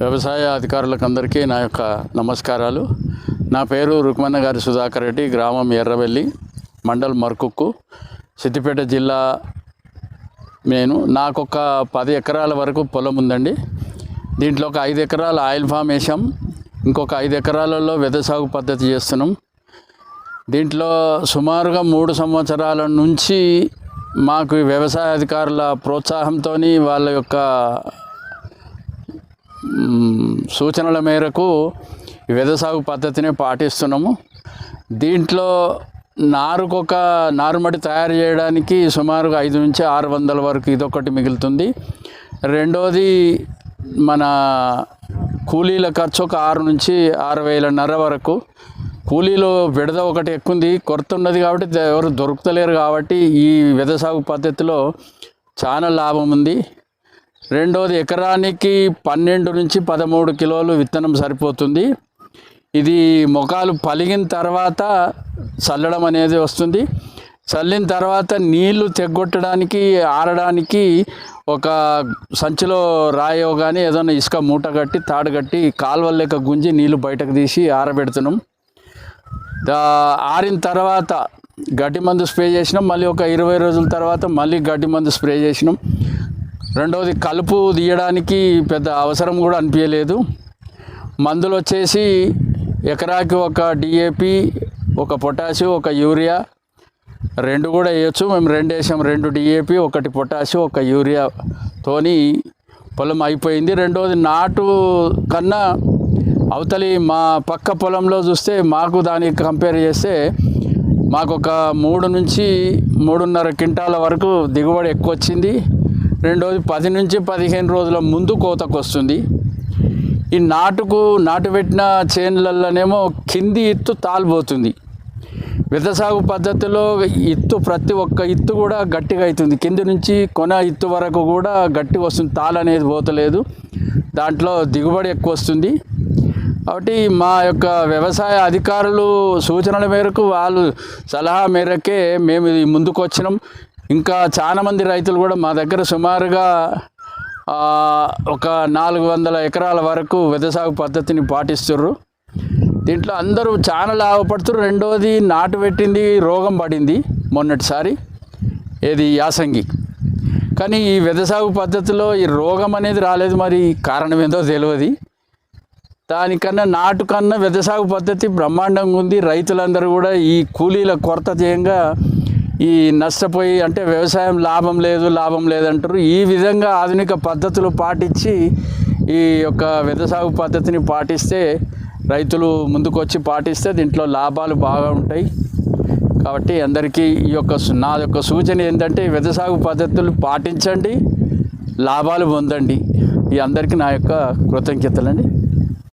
వ్యవసాయ అధికారులకు అందరికీ నా యొక్క నమస్కారాలు. నా పేరు రుక్మన్న గారి సుధాకర్ రెడ్డి గ్రామం ఎర్రవెల్లి మండల్ మర్కుక్కు సిద్దిపేట జిల్లా నేను. నాకు ఒక పది ఎకరాల వరకు పొలం ఉందండి. దీంట్లో ఒక ఐదు ఎకరాల ఆయిల్ ఫామ్ వేసాం ఇంకొక ఐదు ఎకరాలలో వెద సాగు పద్ధతి చేస్తున్నాం. దీంట్లో సుమారుగా మూడు సంవత్సరాల నుంచి మాకు వ్యవసాయ అధికారుల ప్రోత్సాహంతో వాళ్ళ యొక్క సూచనల మేరకు ఈ వెద సాగు పద్ధతిని పాటిస్తున్నాము. దీంట్లో నారుకొక నారుమడి తయారు చేయడానికి సుమారుగా ఐదు నుంచి ఆరు వందల వరకు ఇదొకటి మిగులుతుంది. రెండోది మన కూలీల ఖర్చు ఒక ఆరు నుంచి ఆరు వేలన్నర వరకు. కూలీలో విడద ఒకటి ఎక్కుంది. కొరత ఉన్నది కాబట్టి ఎవరు దొరుకుతలేరు కాబట్టి ఈ వెద సాగు పద్ధతిలో చాలా లాభం ఉంది. రెండోది ఎకరానికి పన్నెండు నుంచి పదమూడు కిలోలు విత్తనం సరిపోతుంది. ఇది మొఖాలు పలిగిన తర్వాత చల్లడం అనేది వస్తుంది. చల్లిన తర్వాత నీళ్ళు తెగ్గొట్టడానికి ఆరడానికి ఒక సంచిలో రాయో కానీ ఏదైనా ఇసుక మూట కట్టి తాడు కట్టి కాలువల లెక్క గుంజి నీళ్ళు బయటకు తీసి ఆరబెడుతున్నాం. దా ఆరిన తర్వాత గడ్డి మందు స్ప్రే చేసినాం. మళ్ళీ ఒక ఇరవై రోజుల తర్వాత మళ్ళీ గడ్డి మందు స్ప్రే చేసినాం. రెండవది కలుపు తీయడానికి పెద్ద అవసరం కూడా అనిపించలేదు. మందులు వచ్చేసి ఎకరాకి ఒక డిఏపి ఒక పొటాషియం ఒక యూరియా రెండు కూడా వేయచ్చు. మేము రెండు వేసాం రెండు డిఏపి ఒకటి పొటాషియం ఒక యూరియాతోని పొలం అయిపోయింది. రెండవది నాటు కన్నా అవతలి మా పక్క పొలంలో చూస్తే మాకు దానికి కంపేర్ చేస్తే మాకు ఒక మూడు నుంచి మూడున్నర క్వింటాల వరకు దిగుబడి ఎక్కువ వచ్చింది రెండోది పది నుంచి పదిహేను రోజుల ముందు కోతకు వస్తుంది ఈ నాటుకు నాటు పెట్టిన చేనులలోనేమో కింది ఇత్తు తాలిపోతుంది. విత సాగు పద్ధతిలో ఇత్తు ప్రతి ఒక్క ఇత్తు కూడా గట్టిగా అవుతుంది. కింది నుంచి కొన ఇత్తు వరకు కూడా గట్టి వస్తుంది. తాళ అనేది పోతలేదు. దాంట్లో దిగుబడి ఎక్కువ వస్తుంది. కాబట్టి మా యొక్క వ్యవసాయ అధికారులు సూచనల మేరకు వాళ్ళు సలహా మేరకే మేము ఇది ముందుకు వచ్చినాం ఇంకా చాలా మంది రైతులు కూడా మా దగ్గర సుమారుగా ఒక నాలుగు వందల ఎకరాల వరకు విదసాగు పద్ధతిని పాటిస్తుర్రు. దీంట్లో అందరూ చాలా లాభపడుతున్నారు రెండవది నాటు పెట్టింది రోగం పడింది మొన్నటిసారి ఏది యాసంగి. కానీ ఈ విదసాగు పద్ధతిలో ఈ రోగం అనేది రాలేదు. మరి కారణం ఏందో తెలియదు దానికన్నా నాటు కన్నా వెదసాగు పద్ధతి బ్రహ్మాండంగా ఉంది. రైతులందరూ కూడా ఈ కూలీల కొరత చేయంగా ఈ నష్టపోయి అంటే వ్యవసాయం లాభం లేదు లాభం లేదంటారు. ఈ విధంగా ఆధునిక పద్ధతులు పాటించి ఈ యొక్క వెద సాగు పద్ధతిని పాటిస్తే రైతులు ముందుకొచ్చి పాటిస్తే దీంట్లో లాభాలు బాగా ఉంటాయి. కాబట్టి అందరికీ ఈ యొక్క నా యొక్క సూచన ఏంటంటే ఈ సాగు పద్ధతులు పాటించండి లాభాలు పొందండి. ఈ అందరికీ నా యొక్క కృతజ్ఞతలండి.